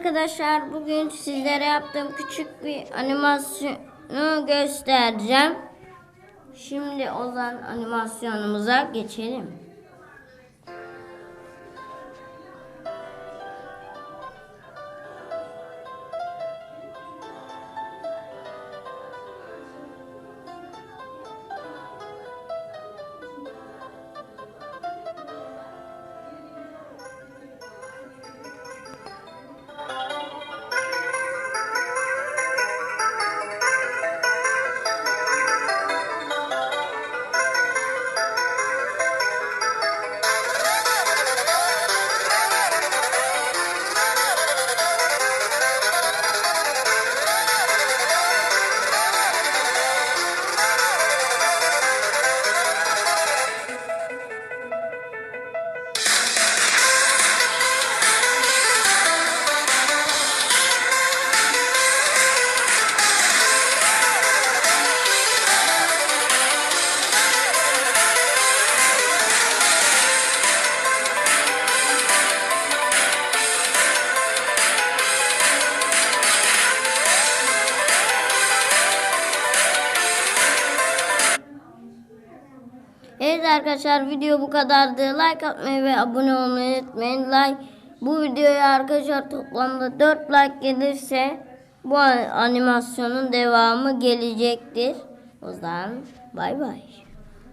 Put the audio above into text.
arkadaşlar bugün sizlere yaptığım küçük bir animasyonu göstereceğim. Şimdi o zaman animasyonumuza geçelim. Evet arkadaşlar video bu kadardı. Like atmayı ve abone olmayı unutmayın. Like bu videoya arkadaşlar toplamda 4 like gelirse bu animasyonun devamı gelecektir. O zaman bay bay.